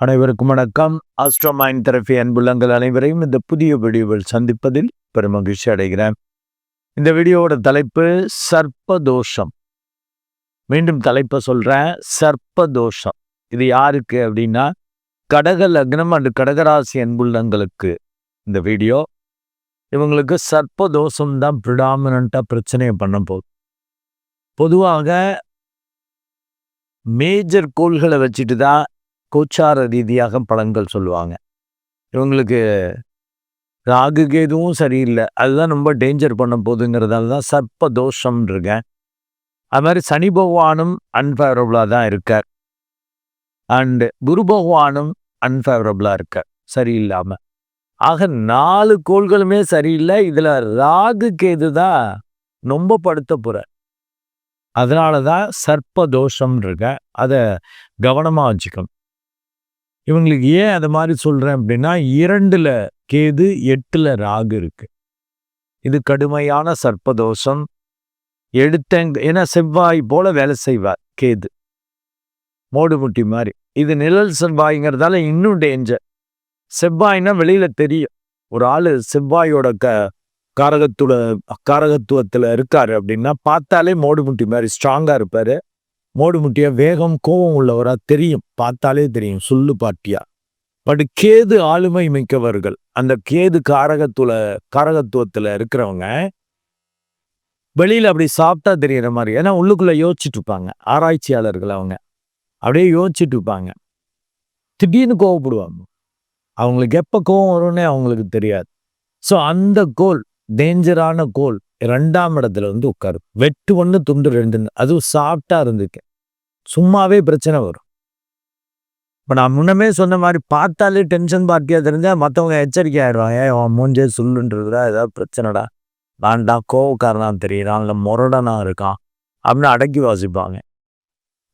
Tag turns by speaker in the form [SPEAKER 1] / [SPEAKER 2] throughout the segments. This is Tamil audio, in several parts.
[SPEAKER 1] அனைவருக்கும் வணக்கம். ஆஸ்ட்ரோமைன் தெரபி அன்புள்ளங்கள் அனைவரையும் இந்த புதிய வீடியோவில் சந்திப்பதில் பெருமகிழ்ச்சி அடைகிறேன். இந்த வீடியோவோட தலைப்பு சர்ப்பதோஷம். மீண்டும் தலைப்பை சொல்கிறேன் சர்ப்பதோஷம். இது யாருக்கு அப்படின்னா கடக லக்னம் அண்டு கடகராசி அன்புள்ளங்களுக்கு இந்த வீடியோ. இவங்களுக்கு சர்ப்பதோஷம் தான் ப்ரிடாமினண்ட்டாக பிரச்சனையை பண்ண போகுது. பொதுவாக மேஜர் கோள்களை வச்சுட்டு தான் கோச்சார ரீதியாக பலன்கள் சொல்லுவாங்க. இவங்களுக்கு ராகு கேதுவும் சரியில்லை. அதுதான் ரொம்ப டேஞ்சர் பண்ண போகுதுங்கிறதால தான் சர்ப்ப தோஷம் இருக்கேன் அது மாதிரி சனி பகவானும் அன்ஃபேவரபுளாக தான் இருக்கார். அண்டு குரு பகவானும் அன்ஃபேவரபுளாக இருக்கார். சரியில்லாமல் ஆக நாலு கோள்களுமே சரியில்லை. இதில் ராகு கேது தான் ரொம்ப படுத்த போகிற அதனால தான் சர்ப்ப தோஷம் இருக்க அதை கவனமாக வச்சுக்கணும். இவங்களுக்கு ஏன் அதை மாதிரி சொல்கிறேன் அப்படின்னா இரண்டில் கேது எட்டில் ராகு இருக்கு. இது கடுமையான சர்ப்பதோஷம். எடுத்தங் ஏன்னா செவ்வாய் போல வேலை செய்வார் கேது. மோடுமுட்டி மாதிரி. இது நிழல் செவ்வாய்ங்கிறதால இன்னும் டேஞ்சர் செவ்வாய்னா வெளியில தெரியும். ஒரு ஆள் செவ்வாயோட க காரகத்துல காரகத்துவத்தில் இருக்காரு அப்படின்னா பார்த்தாலே மோடுமுட்டி மாதிரி ஸ்ட்ராங்காக இருப்பார். மோடுமுட்டியா வேகம் கோபம் உள்ளவரா தெரியும். பார்த்தாலே தெரியும் சொல்லு பாட்டியா. பட் கேது ஆளுமை மிக்கவர்கள் அந்த கேது காரகத்துல காரகத்துவத்துல இருக்கிறவங்க வெளியில அப்படி சாப்பிட்டா தெரியற மாதிரி ஏன்னா உள்ளுக்குள்ள யோசிச்சுட்டு இருப்பாங்க ஆராய்ச்சியாளர்கள் அவங்க. அப்படியே யோசிச்சுட்டு இருப்பாங்க திடீர்னு கோவப்படுவாங்க. அவங்களுக்கு எப்போ கோவம் வரும்னே அவங்களுக்கு தெரியாது. ஸோ அந்த கோல் டேஞ்சரான கோல் ரெண்டாம் இடத்துல வந்து உட்காரு. வெட்டு ஒன்று துண்டு ரெண்டுன்னு அதுவும் சாப்பிட்டா இருந்துக்க சும்மாவே பிரச்சனை வரும். இப்போ நான் முன்னமே சொன்ன மாதிரி பார்த்தாலே டென்ஷன் பார்ட்டியாக தெரிஞ்சால் மற்றவங்க எச்சரிக்கை ஆகிடுவாங்க ஏன் அவன் மூஞ்சே சொல்லுன்றதுடா ஏதாவது பிரச்சனைடா. வேண்டாம் கோவக்காரனாக தெரியுதான் இல்லை முரடனா இருக்கான். அப்படின்னு அடக்கி வாசிப்பாங்க.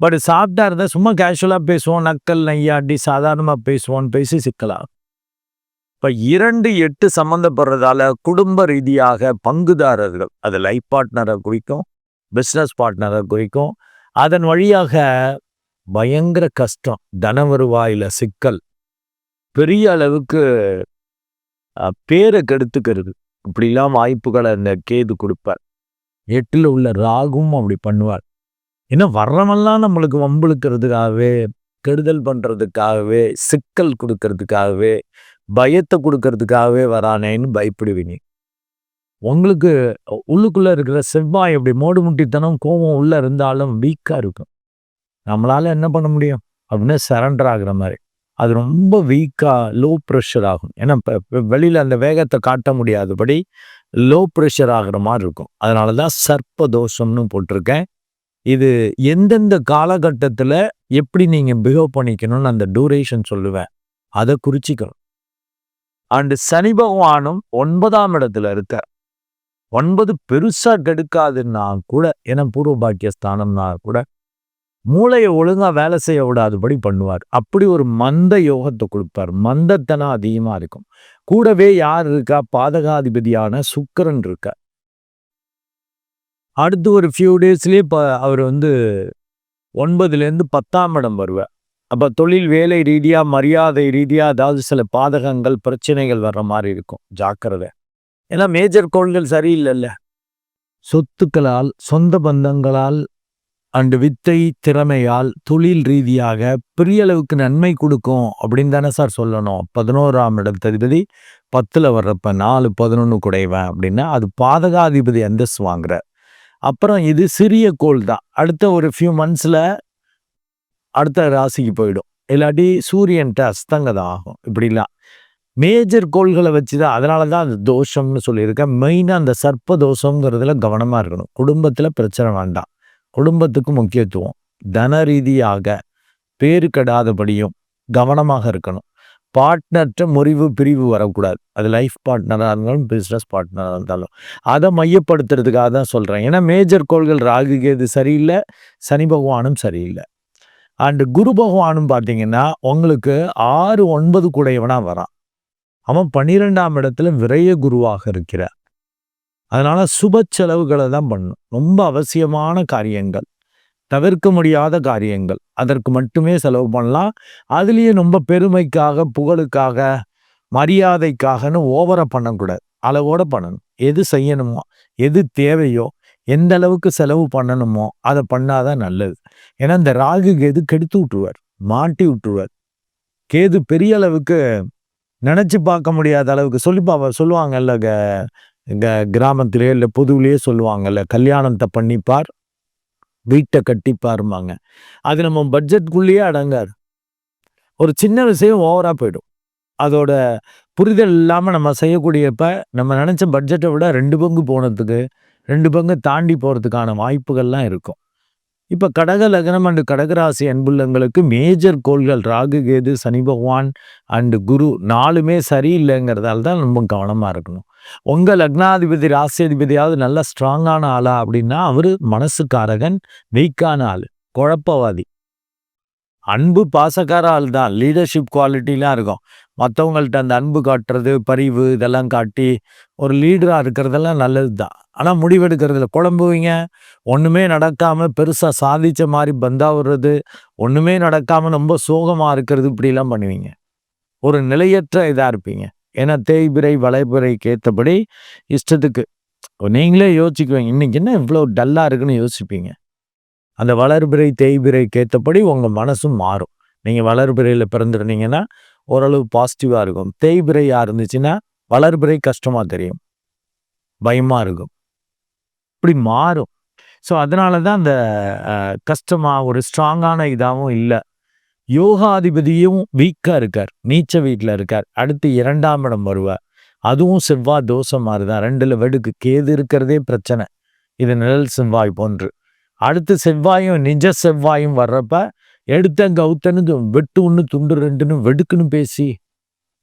[SPEAKER 1] பட் சாப்பிட்டா இருந்தால் சும்மா கேஷுவலாக பேசுவோம். நக்கல் நையாட்டி சாதாரணமாக பேசுவோன்னு பேசி சிக்கலாம் இப்போ இரண்டு எட்டு சம்மந்தப்படுறதால குடும்ப ரீதியாக பங்குதாரர்கள் அது லைஃப் பார்ட்னரை குறிக்கும் பிஸ்னஸ் பார்ட்னரை குறிக்கும் அதன் வழியாக பயங்கர கஷ்டம் தன வருவாயில் சிக்கல் பெரிய அளவுக்கு பேரை கெடுத்துக்கிறது. இப்படிலாம் வாய்ப்புகளை அந்த கேது கொடுப்பார். எட்டில் உள்ள ராகும் அப்படி பண்ணுவார். ஏன்னா வர்றவெல்லாம் நம்மளுக்கு வம்புழுக்கிறதுக்காகவே கெடுதல் பண்ணுறதுக்காகவே சிக்கல் கொடுக்கறதுக்காகவே பயத்தை கொடுக்கறதுக்காகவே வரானேன்னு பயப்படுவீங்க. உங்களுக்கு உள்ளுக்குள்ளே இருக்கிற செவ்வாய் அப்படி மோடு முட்டித்தனம் கோபம் உள்ளே இருந்தாலும் வீக்காக இருக்கும். நம்மளால் என்ன பண்ண முடியும்? அப்படின்னா சரண்டர் ஆகிற மாதிரி. அது ரொம்ப வீக்காக லோ ப்ரெஷர் ஆகும். ஏன்னா இப்போ வெளியில் அந்த வேகத்தை காட்ட முடியாதபடி லோ ப்ரெஷர் ஆகிற மாதிரி இருக்கும். அதனால தான் சர்ப்ப தோஷம்னு போட்டிருக்கேன். இது எந்தெந்த காலகட்டத்தில் எப்படி நீங்கள் பிஹேவ் பண்ணிக்கணும்னு அந்த டூரேஷன் சொல்லுவேன். அதை குறிச்சிக்கணும். அண்டு சனி பகவானும் ஒன்பதாம் இடத்துல இருக்க ஒன்பது பெருசா கெடுக்காதுன்னா கூட ஏன்னா பூர்வ பாக்கியஸ்தானம்னா கூட மூளையை ஒழுங்கா வேலை செய்ய விடாதபடி பண்ணுவார். அப்படி ஒரு மந்த யோகத்தை கொடுப்பார். மந்தத்தனம் அதிகமா இருக்கும். கூடவே யார் இருக்கா? பாதகாதிபதியான சுக்கரன் இருக்கார். அடுத்து ஒரு ஃபியூ டேஸ்லேயே இப்போ அவர் வந்து ஒன்பதுலேருந்து பத்தாம் இடம் வருவார். அப்போ தொழில் வேலை ரீதியாக மரியாதை ரீதியாக ஏதாவது சில பாதகங்கள் பிரச்சனைகள் வர்ற மாதிரி இருக்கும். ஜாக்கிரதை. ஏன்னா மேஜர் கோள்கள் சரியில்லைல்ல. சொத்துக்களால் சொந்த பந்தங்களால் அண்டு வித்தை திறமையால் தொழில் ரீதியாக பெரிய அளவுக்கு நன்மை கொடுக்கும் அப்படின்னு தானே சார் சொல்லணும். பதினோராம் இடத்ததிபதி பத்தில் வர்றப்ப நாலு பதினொன்று குடைவேன் அப்படின்னா அது பாதகாதிபதி அந்தஸ்து வாங்குற அப்புறம் இது சிறிய கோள் தான். அடுத்த ஒரு ஃபியூ மந்த்ஸில் அடுத்த ராசிக்கு போயிடும். இல்லாட்டி சூரியன்ட்ட அஸ்தங்கதம் ஆகும் இப்படிலாம் மேஜர் கோள்களை வச்சு தான் அதனால தான் அது தோஷம்னு சொல்லியிருக்கேன் மெயினாக அந்த சர்ப்ப தோஷங்கிறதுல கவனமாக இருக்கணும். குடும்பத்தில் பிரச்சனை வேண்டாம். குடும்பத்துக்கு முக்கியத்துவம். தன ரீதியாக பேரு கெடாதபடியும் கவனமாக இருக்கணும். பார்ட்னர்கிட்ட முறிவு பிரிவு வரக்கூடாது. அது லைஃப் பார்ட்னராக இருந்தாலும் பிஸ்னஸ் பார்ட்னராக இருந்தாலும். அதை மையப்படுத்துறதுக்காக தான் சொல்கிறேன் ஏன்னா மேஜர் கோள்கள் ராகு கேது சரியில்லை. சனி பகவானும் சரியில்லை. அண்டு குரு பகவானும் பார்த்தீங்கன்னா உங்களுக்கு ஆறு ஒன்பது கூடையவனாக வரான். அவன் பன்னிரெண்டாம் இடத்துல விரைய குருவாக இருக்கிறார். அதனால் சுப செலவுகளை தான் பண்ணும் ரொம்ப அவசியமான காரியங்கள் தவிர்க்க முடியாத காரியங்கள் அதற்கு மட்டுமே செலவு பண்ணலாம். அதுலேயும் ரொம்ப பெருமைக்காக புகழுக்காக மரியாதைக்காகன்னு ஓவரை பண்ணக்கூடாது. அளவோடு பண்ணணும். எது செய்யணுமோ எது தேவையோ எந்த அளவுக்கு செலவு பண்ணணுமோ அதை பண்ணாதான் நல்லது. ஏன்னா இந்த ராகு கேது கெடுத்து விட்டுருவார் மாட்டி விட்டுருவார். கேது பெரிய அளவுக்கு நினச்சி பார்க்க முடியாத அளவுக்கு சொல்லி பா சொல்லுவாங்கல்ல க கிராமத்திலே இல்லை பொதுவிலேயே சொல்லுவாங்கல்ல கல்யாணத்தை பண்ணிப்பார் வீட்டை கட்டிப்பாருமாங்க அது நம்ம பட்ஜெட்குள்ளேயே அடங்காது. ஒரு சின்ன விஷயம் ஓவராக போயிடும். அதோட புரிதல் இல்லாமல் நம்ம செய்யக்கூடியப்ப நம்ம நினச்ச பட்ஜெட்டை விட ரெண்டு பங்கு போனதுக்கு ரெண்டு பங்கு தாண்டி போகிறதுக்கான வாய்ப்புகள்லாம் இருக்கும். இப்போ கடக லக்னம் அண்டு கடகராசி அன்புள்ளங்களுக்கு மேஜர் கோள்கள் ராகு கேது சனி பகவான் அண்டு குரு நாலுமே சரியில்லைங்கிறதால தான் ரொம்ப கவனமாக இருக்கணும். உங்கள் லக்னாதிபதி ராசியாதிபதியாவது நல்ல ஸ்ட்ராங்கான ஆளா அப்படின்னா அவர் மனசுக்காரகன் வெய்க்கான ஆள் குழப்பவாதி. அன்பு பாசக்கார ஆள் தான். லீடர்ஷிப் குவாலிட்டிலாம் இருக்கும். மற்றவங்கள்ட்ட அந்த அன்பு காட்டுறது பரிவு இதெல்லாம் காட்டி ஒரு லீடராக இருக்கிறதெல்லாம் நல்லது தான். ஆனால் முடிவெடுக்கிறதுல குழம்புவீங்க. ஒன்றுமே நடக்காமல் பெருசாக சாதித்த மாதிரி பந்தா விடுறது ஒன்றுமே நடக்காமல் ரொம்ப சோகமாக இருக்கிறது இப்படிலாம் பண்ணுவீங்க. ஒரு நிலையற்ற இதாக இருப்பீங்க. ஏன்னா தேய்பிரை வளைபிறைக்கு ஏற்றபடி இஷ்டத்துக்கு. நீங்களே யோசிக்குவீங்க இன்றைக்கி என்ன இவ்வளோ டல்லாக இருக்குன்னு யோசிப்பீங்க. அந்த வளர்பிறை தேய்பிறைக்கு ஏற்றபடி உங்கள் மனசும் மாறும். நீங்கள் வளர்பிறையில் பிறந்துருந்தீங்கன்னா ஓரளவு பாசிட்டிவாக இருக்கும். தேய்பிறையாக இருந்துச்சுன்னா வளர்பிறை கஷ்டமாக தெரியும். பயமாக இருக்கும். இப்படி மாறும். ஸோ அதனால தான் அந்த கஷ்டமாக ஒரு ஸ்ட்ராங்கான இதாகவும் இல்லை. யோகாதிபதியும் வீக்காக இருக்கார். நீச்ச வீட்டில் இருக்கார். அடுத்து இரண்டாம் இடம் வருவார். அதுவும் செவ்வாய் தோஷம் மாதிரிதான் ரெண்டில் வெடுக்கு. கேது இருக்கிறதே பிரச்சனை. இது நிழல் செவ்வாய் போன்று. அடுத்து செவ்வாயும் நிஜ செவ்வாயும் வர்றப்ப எடுத்த கௌத்தனு வெட்டு ஒன்று துண்டு ரெண்டுன்னு வெடுக்குன்னு பேசி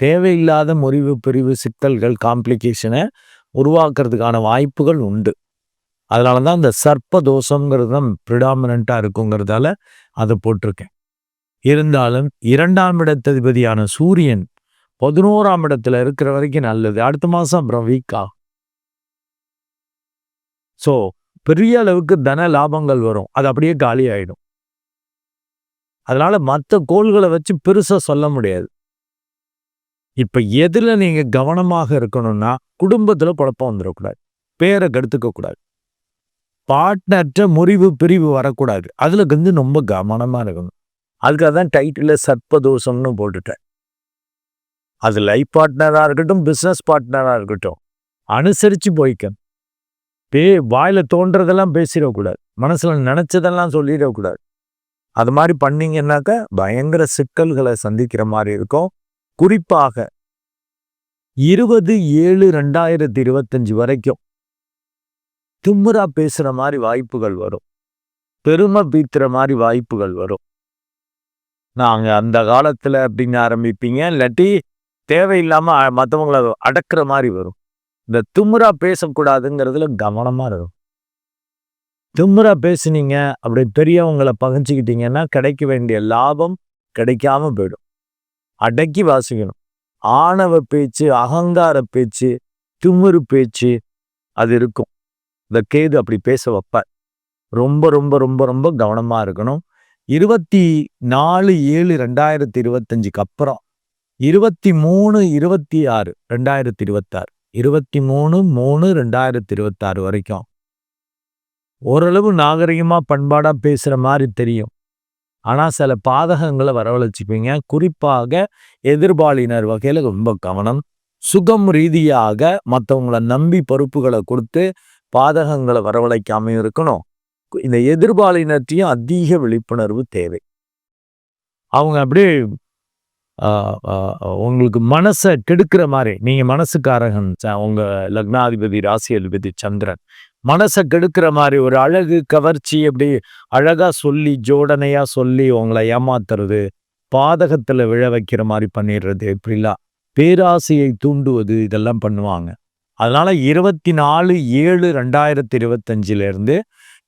[SPEAKER 1] தேவையில்லாத முறிவு பிரிவு சிக்கல்கள் காம்ப்ளிகேஷனை உருவாக்குறதுக்கான வாய்ப்புகள் உண்டு. அதனால தான் இந்த சர்ப்ப தோஷங்கிறது தான் ப்ரிடாமினண்ட்டாக இருக்குங்கிறதால அதை போட்டிருக்கேன். இருந்தாலும் இரண்டாம் இடத்ததிபதியான சூரியன் பதினோராம் இடத்துல இருக்கிற வரைக்கும் நல்லது. அடுத்த மாதம் அப்புறம் வீக்கா ஸோ பெரிய அளவுக்கு தன லாபங்கள் வரும். அது அப்படியே காலி ஆயிடும். அதனால மற்ற கோள்களை வச்சு பெருசா சொல்ல முடியாது. இப்ப எதுல நீங்க கவனமாக இருக்கணும்னா குடும்பத்துல குழப்பம் வந்துடக்கூடாது பேரை கெடுத்துக்க கூடாது. பார்ட்னர்ட்ட முறிவு பிரிவு வரக்கூடாது. அதுல வந்து ரொம்ப கவனமா இருக்கணும். அதுக்காக தான் டைட்டில் சர்ப்பதோஷம்னு போட்டுட்டேன். அது லைஃப் பார்ட்னராக இருக்கட்டும் பிஸ்னஸ் பார்ட்னராக இருக்கட்டும். அனுசரித்து போய்க்கணும். பே வாயில தோன்றதெல்லாம் பேசிடக்கூடாது. மனசுல நினைச்சதெல்லாம் சொல்லிடக்கூடாது. அது மாதிரி பண்ணிங்கன்னாக்க பயங்கர சிக்கல்களை சந்திக்கிற மாதிரி இருக்கும். குறிப்பாக இருபது ஏழு ரெண்டாயிரத்தி இருபத்தஞ்சு வரைக்கும் திமுறா பேசுற மாதிரி வாய்ப்புகள் வரும். பெருமை பீத்துற மாதிரி வாய்ப்புகள் வரும். நாங்க அந்த காலத்துல அப்படின்னு ஆரம்பிப்பீங்க. இல்லாட்டி தேவையில்லாம மற்றவங்கள அடக்குற மாதிரி வரும். இந்த திமுறா பேசக்கூடாதுங்கிறதுல கவனமா இருக்கும் திமுறா பேசுனீங்க அப்படி பெரியவங்களை பகிர்ந்துக்கிட்டீங்கன்னா கிடைக்க வேண்டிய லாபம் கிடைக்காம போயிடும். அடக்கி வாசிக்கணும். ஆணவ பேச்சு அகங்கார பேச்சு திமுரு பேச்சு அது இருக்கும். இந்த கேது அப்படி பேச வைப்பார். ரொம்ப ரொம்ப ரொம்ப ரொம்ப கவனமா இருக்கணும். இருபத்தி நாலு ஏழு ரெண்டாயிரத்தி இருபத்தஞ்சுக்கு அப்புறம் இருபத்தி மூணு இருபத்தி ஆறு ரெண்டாயிரத்தி இருபத்தாறு. இருபத்தி மூணு மூணு ரெண்டாயிரத்தி இருபத்தாறு வரைக்கும். ஓரளவு நாகரிகமாக பண்பாடாக பேசுகிற மாதிரி தெரியும். ஆனால் சில பாதகங்களை வரவழைச்சிப்பீங்க. குறிப்பாக எதிர்பாலினர் வகையில் ரொம்ப கவனம். சுகம் ரீதியாக மற்றவங்களை நம்பி பொறுப்புகளை கொடுத்து பாதகங்களை வரவழைக்காமையும் இருக்கணும். இந்த எதிர்பாலினத்தையும் அதிக விழிப்புணர்வு தேவை. அவங்க அப்படியே உங்களுக்கு மனசை கெடுக்கிற மாதிரி நீங்க மனசுக்காரகன் உங்க லக்னாதிபதி ராசி அதிபதி சந்திரன் மனசை கெடுக்கிற மாதிரி ஒரு அழகு கவர்ச்சி அப்படி அழகா சொல்லி ஜோடனையா சொல்லி உங்களை ஏமாத்துறது பாதகத்துல விழ வைக்கிற மாதிரி பண்ணிடுறது இப்படிலாம் பேராசையை தூண்டுவது இதெல்லாம் பண்ணுவாங்க. அதனால இருபத்தி நாலு ஏழு ரெண்டாயிரத்தி இருபத்தஞ்சிலேருந்து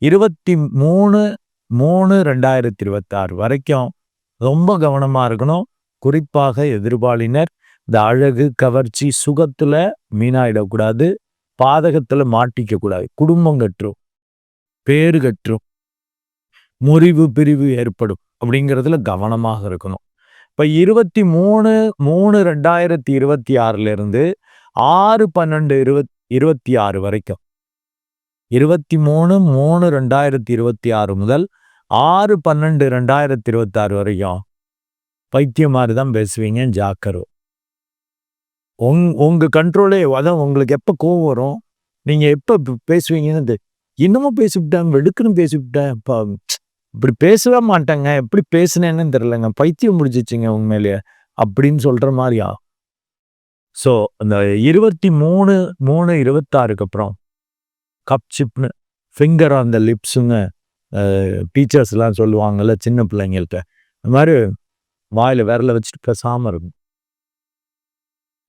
[SPEAKER 1] இருபத்தி மூணு மூணு ரெண்டாயிரத்தி இருபத்தாறு வரைக்கும் ரொம்ப கவனமா இருக்கணும். குறிப்பாக எதிர்பாலினர் இந்த அழகு கவர்ச்சி சுகத்துல மீனாயிடக்கூடாது பாதகத்துல மாட்டிக்க கூடாது குடும்பம் கற்றும் பேரு கற்றும் முறிவு பிரிவு ஏற்படும் அப்படிங்கிறதுல கவனமாக இருக்கணும். இப்போ இருபத்தி மூணு மூணு ரெண்டாயிரத்தி இருபத்தி ஆறுல இருந்து ஆறு பன்னெண்டு இருபத் இருபத்தி ஆறு வரைக்கும். இருபத்தி மூணு மூணு ரெண்டாயிரத்தி இருபத்தி ஆறு முதல் ஆறு பன்னெண்டு ரெண்டாயிரத்தி இருபத்தி ஆறு வரைக்கும் பைத்தியம் மாதிரி தான் பேசுவீங்க ஜாக்கரோ உங் உங்கள் கண்ட்ரோலே அதான் உங்களுக்கு எப்போ கோவம் வரும்? நீங்கள் எப்போ பேசுவீங்கன்னு இன்னமும் பேசிவிட்டேன் வெடுக்குன்னு பேசிவிட்டேன் இப்போ இப்படி பேசவே மாட்டேங்க. எப்படி பேசுனேன்னு தெரிலங்க பைத்தியம் முடிச்சிச்சுங்க உண்மையிலேயே அப்படின்னு சொல்கிற மாதிரியா? ஸோ அந்த இருபத்தி மூணு மூணு இருபத்தாறுக்கு அப்புறம் கப் சிப்னு ஃபிங்கர் அந்த லிப்ஸுங்க டீச்சர்ஸ்லாம் சொல்லுவாங்கல்ல சின்ன பிள்ளைங்கள்ட்ட. இந்த மாதிரி வாயில் விரல வச்சுட்டு பேசாமல் இருக்கும்.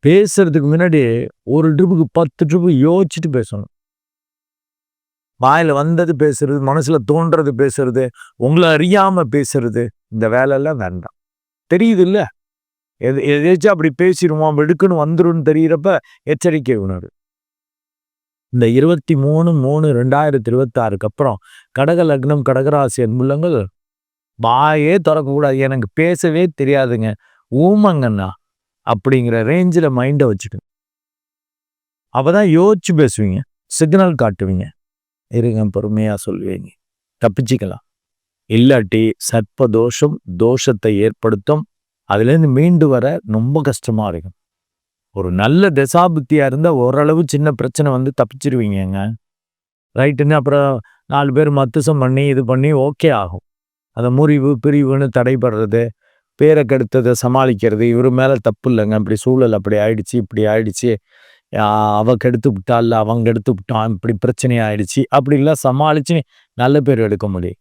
[SPEAKER 1] பேசுறதுக்கு முன்னாடி ஒரு ட்ரிப்புக்கு பத்து ட்ரிப்பு யோசிச்சுட்டு பேசணும். வாயில் வந்தது பேசுறது மனசில் தோன்றது பேசுறது உங்களை அறியாமல் பேசுறது இந்த வேலையெல்லாம் வேண்டாம். தெரியுது இல்லை எது எதாச்சும் அப்படி பேசிடுவோம் வெடுக்குன்னு வந்துடும் தெரிகிறப்ப எச்சரிக்கை உணர்வு. இந்த இருபத்தி மூணு மூணு ரெண்டாயிரத்தி இருபத்தாறுக்கு அப்புறம் கடக லக்னம் கடகராசி அன்புள்ளங்கள் வாயே திறக்கக்கூடாது. எனக்கு பேசவே தெரியாதுங்க. ஊமங்கண்ணா அப்படிங்கிற ரேஞ்சில் மைண்டை வச்சுட்டு அப்பதான் யோசிச்சு பேசுவீங்க. சிக்னல் காட்டுவீங்க. இருங்க பொறுமையாக சொல்லுவீங்க. தப்பிச்சிக்கலாம். இல்லாட்டி சர்ப்ப தோஷம் தோஷத்தை ஏற்படுத்தும். அதுலேருந்து மீண்டு வர ரொம்ப கஷ்டமாக இருக்கும். ஒரு நல்ல தசாபுத்தியா இருந்தால் ஓரளவு சின்ன பிரச்சனை வந்து தப்பிச்சிருவீங்கங்க. ரைட்டுன்னு அப்புறம் நாலு பேர் மத்துசம் பண்ணி இது பண்ணி ஓகே ஆகும். அந்த முறிவு பிரிவுன்னு தடைபடுறது பேரை கெடுத்ததை சமாளிக்கிறது இவர் மேலே தப்பு இல்லைங்க இப்படி சூழல் அப்படி ஆயிடுச்சு இப்படி ஆயிடுச்சு. அவ கெடுத்து விட்டாள் அவங்க கெடுத்து விட்டான் இப்படி பிரச்சனை ஆயிடுச்சு. அப்படிலாம் சமாளித்து நல்ல பேர் எடுக்க முடியும்.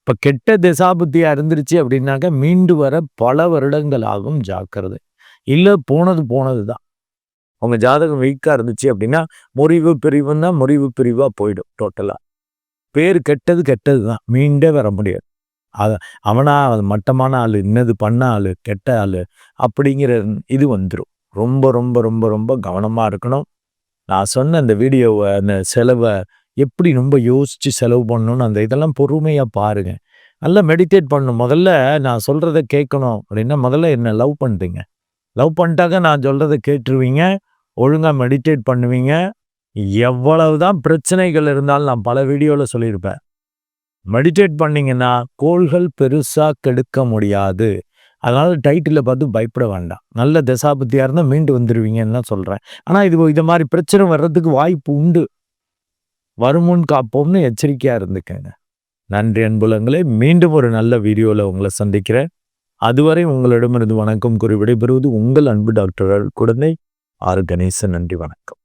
[SPEAKER 1] இப்போ கெட்ட திசாபுத்தியாக இருந்துருச்சு அப்படின்னாக்க மீண்டு வர பல வருடங்கள் ஆகும் ஜாக்கிரதை. இல்லை போனது போனது தான் அவங்க ஜாதகம் வீக்காக இருந்துச்சு அப்படின்னா முறிவு பிரிவுன்னா முறிவு பிரிவாக போயிடும் டோட்டலாக பேர் கெட்டது கெட்டது தான் மீண்டே வர முடியாது. அது அவனா மட்டமான ஆள் இன்னது பண்ண ஆள் கெட்ட ஆள் அப்படிங்கிற இது வந்துடும் ரொம்ப ரொம்ப ரொம்ப ரொம்ப கவனமாக இருக்கணும். நான் சொன்ன அந்த வீடியோவை அந்த செலவை எப்படி ரொம்ப யோசித்து செலவு பண்ணணும்னு அந்த இதெல்லாம் பொறுமையாக பாருங்கள் நல்லா மெடிடேட் பண்ணணும். முதல்ல நான் சொல்கிறத கேட்கணும். அப்படின்னா முதல்ல என்ன லவ் பண்ணுறீங்க லவ் பண்ணிட்டாக்க நான் சொல்கிறத கேட்டுருவீங்க. ஒழுங்காக மெடிடேட் பண்ணுவீங்க. எவ்வளவு தான் பிரச்சனைகள் இருந்தாலும் நான் பல வீடியோவில் சொல்லியிருப்பேன். மெடிடேட் பண்ணிங்கன்னா கோள்கள் பெருசாக கெடுக்க முடியாது. அதனால் டைட்டில் பார்த்து பயப்பட வேண்டாம். நல்ல தசாபத்தியாக இருந்தால் மீண்டு வந்துடுவீங்கன்னு தான் சொல்கிறேன் ஆனால் இது இது மாதிரி பிரச்சனை வர்றதுக்கு வாய்ப்பு உண்டு. வருமுன் காப்போம்னு எச்சரிக்கையாக இருந்துக்கங்க. நன்றி அன்புலங்களே. மீண்டும் ஒரு நல்ல வீடியோவில் உங்களை சந்திக்கிறேன். அதுவரை உங்களிடமிருந்து வணக்கம் கூறி விடைபெறுவது உங்கள் அன்பு டாக்டர் குழந்தை ஆர் கணேசன் நன்றி வணக்கம்.